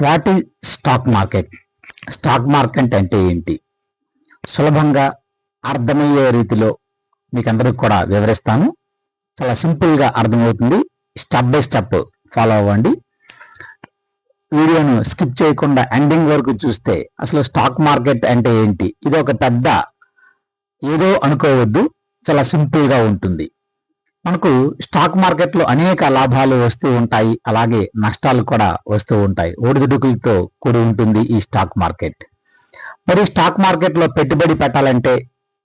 What ఈ stock market? Stock market అంటే ఏంటి? సులభంగా అర్థమయ్యే రీతిలో మీకు అందరికి కూడా వివరిస్తాను. చాలా సింపుల్గా అర్థమవుతుంది. స్టెప్ బై స్టెప్ ఫాలో అవ్వండి. వీడియోను స్కిప్ చేయకుండా ఎండింగ్ వరకు చూస్తే అసలు స్టాక్ మార్కెట్ అంటే ఏంటి? ఇది ఒక పెద్ద ఏదో అనుకోవద్దు. చాలా సింపుల్గా ఉంటుంది. మనకు స్టాక్ మార్కెట్లో అనేక లాభాలు వస్తూ ఉంటాయి. అలాగే నష్టాలు కూడా వస్తూ ఉంటాయి. ఒడిదుడుకులతో కూడి ఉంటుంది ఈ స్టాక్ మార్కెట్. మరి స్టాక్ మార్కెట్లో పెట్టుబడి పెట్టాలంటే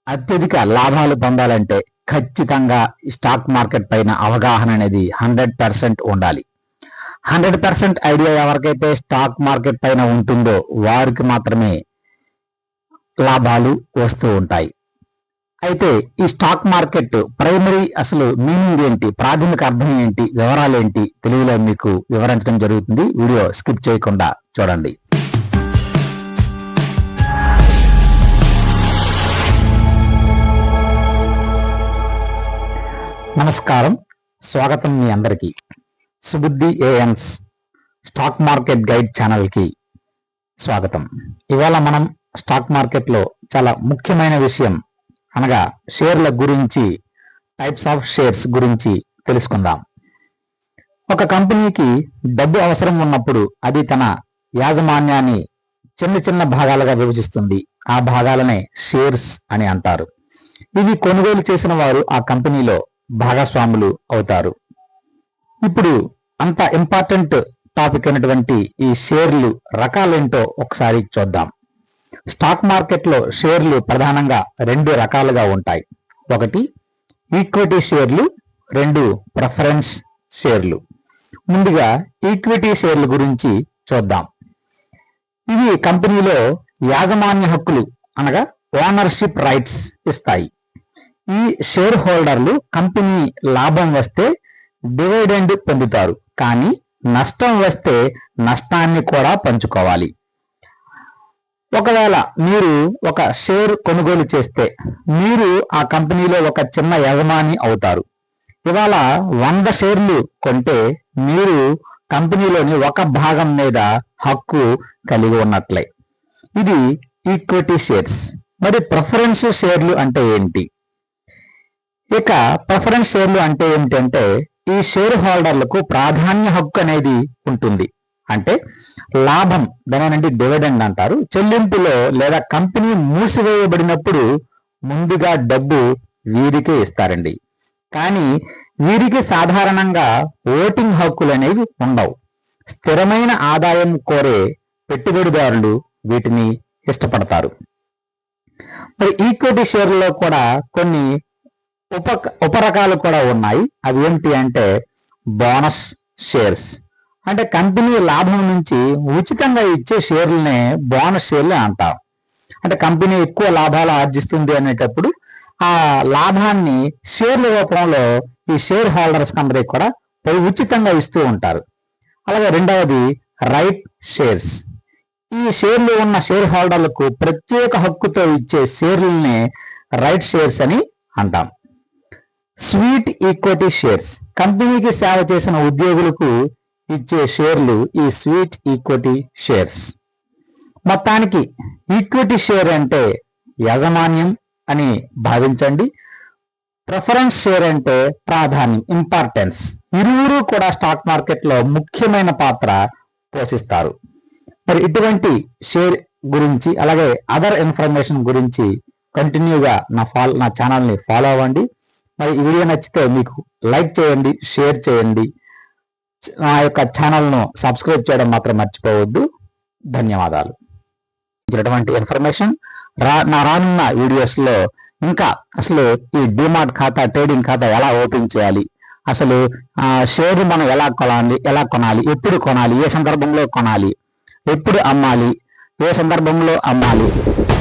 అత్యధిక లాభాలు పొందాలంటే ఖచ్చితంగా స్టాక్ మార్కెట్ పైన అవగాహన అనేది హండ్రెడ్ పర్సెంట్ ఉండాలి. హండ్రెడ్ పర్సెంట్ ఐడియా ఎవరికైతే స్టాక్ మార్కెట్ పైన ఉంటుందో వారికి మాత్రమే లాభాలు వస్తూ ఉంటాయి. అయితే ఈ స్టాక్ మార్కెట్ ప్రైమరీ అసలు మీనింగ్ ఏంటి? ప్రాథమిక అర్థం ఏంటి? వివరాలు ఏంటి? తెలుగులో మీకు వివరించడం జరుగుతుంది. వీడియో స్కిప్ చేయకుండా చూడండి. నమస్కారం. స్వాగతం మీ అందరికీ. సుబుద్ధి ఏఎన్స్ స్టాక్ మార్కెట్ గైడ్ ఛానల్కి స్వాగతం. ఇవాళ మనం స్టాక్ మార్కెట్లో చాలా ముఖ్యమైన విషయం అనగా షేర్ల గురించి టైప్స్ ఆఫ్ షేర్స్ గురించి తెలుసుకుందాం. ఒక కంపెనీకి డబ్బు అవసరం ఉన్నప్పుడు అది తన యాజమాన్యాన్ని చిన్న చిన్న భాగాలుగా విభజిస్తుంది. ఆ భాగాలనే షేర్స్ అని అంటారు. ఇవి కొనుగోలు చేసిన వారు ఆ కంపెనీలో భాగస్వాములు అవుతారు. ఇప్పుడు అంత ఇంపార్టెంట్ టాపిక్ అయినటువంటి ఈ షేర్లు రకాలేంటో ఒకసారి చూద్దాం. స్టాక్ మార్కెట్లో షేర్లు ప్రధానంగా రెండు రకాలుగా ఉంటాయి. ఒకటి ఈక్విటీ షేర్లు రెండు ప్రిఫరెన్స్ షేర్లు. ముందుగా ఈక్విటీ షేర్ల గురించి చూద్దాం. ఇవి కంపెనీలో యాజమాన్య హక్కులు అనగా ఓనర్షిప్ రైట్స్ ఇస్తాయి. ఈ షేర్ హోల్డర్లు కంపెనీ లాభం వస్తే డివిడెండ్ పొందుతారు. కానీ నష్టం వస్తే నష్టాన్ని కూడా పంచుకోవాలి. ఒకవేళ మీరు ఒక షేర్ కొనుగోలు చేస్తే మీరు ఆ కంపెనీలో ఒక చిన్న యజమాని అవుతారు. ఇవాళ వంద షేర్లు కొంటే మీరు కంపెనీలోని ఒక భాగం మీద హక్కు కలిగి ఉన్నట్లే. ఇది ఈక్విటీ షేర్స్. మరి ప్రిఫరెన్స్ షేర్లు అంటే ఏంటి? ఇక ప్రిఫరెన్స్ షేర్లు అంటే ఏమిటంటే ఈ షేర్ హోల్డర్లకు ప్రాధాన్య హక్కు అనేది ఉంటుంది. అంటే లాభం దానేనండి డివిడెండ్ అంటారు. చెల్లింపులో లేదా కంపెనీ మూసివేయబడినప్పుడు ముందుగా డబ్బు వీరికే ఇస్తారండి. కానీ వీరికి సాధారణంగా ఓటింగ్ హక్కులు అనేవి ఉండవు. స్థిరమైన ఆదాయం కోరే పెట్టుబడిదారులు వీటిని ఇష్టపడతారు. మరి ఈక్విటీ షేర్లలో కూడా కొన్ని ఉప ఉపరకాలు కూడా ఉన్నాయి. అవి ఏమిటి అంటే బోనస్ షేర్స్. అంటే కంపెనీ లాభం నుంచి ఉచితంగా ఇచ్చే షేర్లనే బోనస్ షేర్లు అంటాం. అంటే కంపెనీ ఎక్కువ లాభాలు ఆర్జిస్తుంది అనేటప్పుడు ఆ లాభాన్ని షేర్ల రూపంలో ఈ షేర్ హోల్డర్స్ కంపెనీ కూడా ఉచితంగా ఇస్తూ ఉంటారు. అలాగే రెండవది రైట్ షేర్స్. ఈ షేర్లు ఉన్న షేర్ హోల్డర్లకు ప్రత్యేక హక్కుతో ఇచ్చే షేర్లని రైట్ షేర్స్ అని అంటాం. Sweet equity shares. కంపెనీకి సేవ చేసిన ఉద్యోగులకు ఇచ్చే షేర్లు ఈ స్వీట్ ఈక్విటీ షేర్స్. మొత్తానికి ఈక్విటీ షేర్ అంటే యాజమాన్యం అని భావించండి. ప్రిఫరెన్స్ షేర్ అంటే ప్రాధాన్యం ఇంపార్టెన్స్. ఇరువురు కూడా స్టాక్ మార్కెట్లో ముఖ్యమైన పాత్ర పోషిస్తారు. మరి ఇటువంటి షేర్ గురించి అలాగే అదర్ ఇన్ఫర్మేషన్ గురించి కంటిన్యూగా నా ఫాలో నా ఛానల్ని ఫాలో అవ్వండి. మరి ఈ వీడియో నచ్చితే మీకు లైక్ చేయండి షేర్ చేయండి. నా యొక్క ఛానల్ను సబ్స్క్రైబ్ చేయడం మాత్రం మర్చిపోవద్దు. ధన్యవాదాలు. ఇచ్చినటువంటి ఇన్ఫర్మేషన్ రా నా రానున్న వీడియోస్లో ఇంకా అసలు ఈ డిమార్ట్ ఖాతా ట్రేడింగ్ ఖాతా ఎలా ఓపెన్ చేయాలి? అసలు షేర్ మనం ఎలా కొనాలి ఎలా కొనాలి ఎప్పుడు కొనాలి ఏ సందర్భంలో కొనాలి ఎప్పుడు అమ్మాలి ఏ సందర్భంలో అమ్మాలి?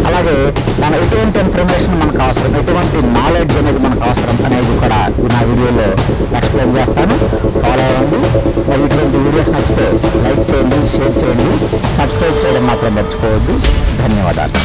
అలాగే మన ఎటువంటి ఇన్ఫర్మేషన్ మనకు అవసరం? ఎటువంటి నాలెడ్జ్ అనేది మనకు అవసరం అనేది కూడా నా వీడియోలో ఎక్స్ప్లెయిన్ చేస్తాను. ఫాలో అవ్వండి. మరి ఇటువంటి వీడియోస్ నచ్చితే లైక్ చేయండి షేర్ చేయండి. సబ్స్క్రైబ్ చేయడం మాత్రం మర్చిపోవద్దు. ధన్యవాదాలు.